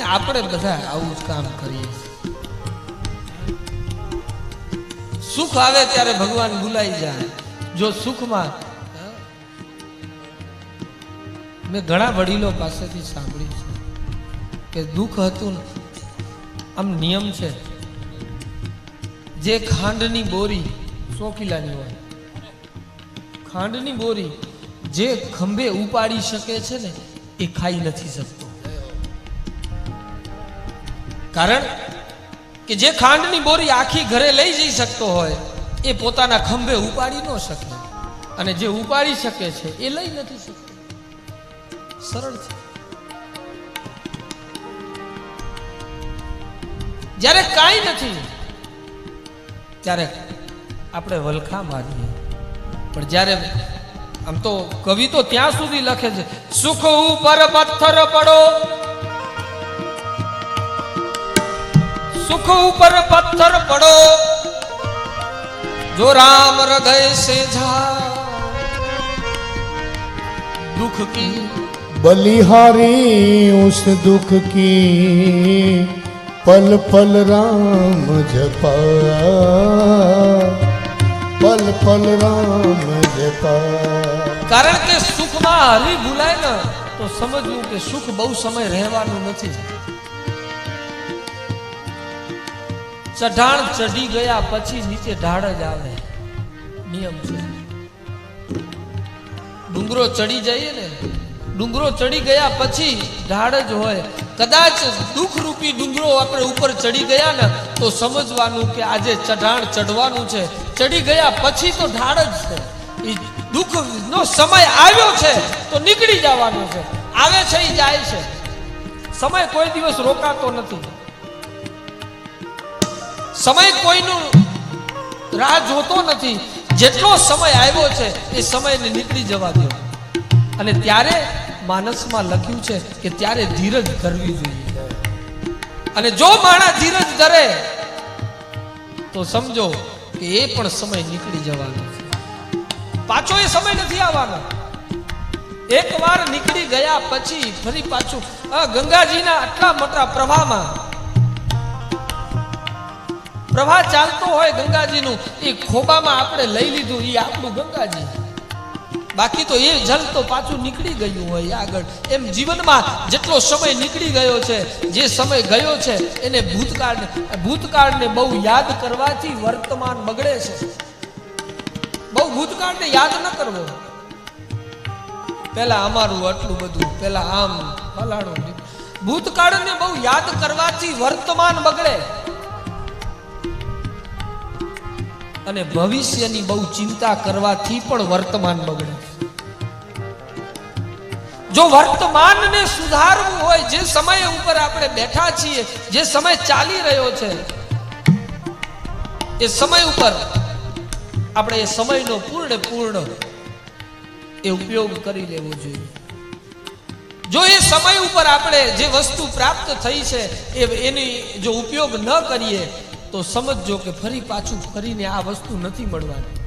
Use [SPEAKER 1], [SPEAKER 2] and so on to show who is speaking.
[SPEAKER 1] અને આપણે બધા આવું જ કામ કરીએ. સુખ આવે ત્યારે ભગવાન ભૂલાઈ જાય. જો સુખમાં મેં ઘણા વડીલો પાસેથી સાંભળ્યું છે કે દુઃખ હતું આમ નિયમ છે, જે ખાંડની બોરી સો કિલાની હોય, ખાંડની બોરી જે ખંભે ઉપાડી શકે છે ને, એ ખાઈ નથી શકતો. કારણ કે જે ખાંડની બોરી આખી ઘરે લઈ જઈ શકતો હોય, એ પોતાના ખંભે ઉપાડી ન શકે. અને જે ઉપાડી શકે છે, એ લઈ નથી શકતો. સરળ છે. જ્યારે કાંઈ નથી, ત્યારે આપણે વલખા મારીએ. પણ જ્યારે, આમ તો કવિ તો ત્યાં સુધી લખે છે સુખ ઉપર પથ્થર પડો સુખ ઉપર પથ્થર પડો જો રામ હૃદય સે જા દુઃખ કી
[SPEAKER 2] बलिहारी उस दुख की पल पल राम जपा पल पल राम जपा
[SPEAKER 1] કારણ કે સુખમાં હરી ભૂલાય ને તો સમજવું કે સુખ બહુ સમય રહેવાનું નથી ચઢાણ ચઢી ગયા, પછી નીચે ઢાળ જ આવે. નિયમ છે. ડુંગરો ચડી જઈએ ને, ડુંગરો ચડી ગયા પછી ઢાળ જ હોય. કદાચ દુઃખરૂપી ડુંગરો આપણે ઉપર ચડી ગયા ને, તો સમજવાનું કે આજે ચઢાણ ચડવાનું છે. ચડી ગયા પછી તો ઢાળ જ છે. એ દુઃખ નો સમય આવ્યો છે, તો નીકળી જવાનો છે. આવે છે એ જાય છે. સમય કોઈ દિવસ રોકાતો નથી. સમય કોઈનું રાહ જોતો નથી. જેટલો સમય આવ્યો છે, એ સમયને નીકળી જવા દો અને ત્યારે માનસમાં લખ્યું છે કે ત્યારે ધીરજ ધરવી જોઈએ. અને જો માણસ ધીરજ ધરે, તો સમજો કે એ પણ સમય નીકળી જવાનો પાછો એ સમય નથી આવવાનો. એક વાર નીકળી ગયા પછી ફરી પાછું ગંગાજીના આટલા મોટા પ્રવાહમાં પ્રવાહ ચાલતો હોય ગંગાજીનું, એ ખોબામાં આપણે લઈ લીધું, એ આપણું ગંગાજી. બાકી તો એ જલ તો પાછું નીકળી ગયું હોય આગળ. એમ જીવનમાં જેટલો સમય નીકળી ગયો છે, જે સમય ગયો છે, એને ભૂતકાળને ભૂતકાળને બહુ યાદ કરવાથી વર્તમાન બગડે છે. બહુ ભૂતકાળને યાદ ન કરવો. પહેલા અમારું આટલું બધું, પેલા આમ, ફલાણું. ભૂતકાળને બહુ યાદ કરવાથી વર્તમાન બગડે. અને ભવિષ્યની બહુ ચિંતા કરવાથી પણ વર્તમાન બગડે જો વર્તમાનને સુધારવું હોય, જે સમય ઉપર આપણે બેઠા છીએ, જે સમય ચાલી રહ્યો છે, એ સમય ઉપર આપણે એ સમયનો પૂર્ણ પૂર્ણ એ ઉપયોગ કરી લેવો જોઈએ. જો એ સમય ઉપર આપણે જે વસ્તુ પ્રાપ્ત થઈ છે, એ એની જો ઉપયોગ ન કરીએ તો સમજજો કે ફરી પાછું ફરીને આ વસ્તુ નથી મળવાની.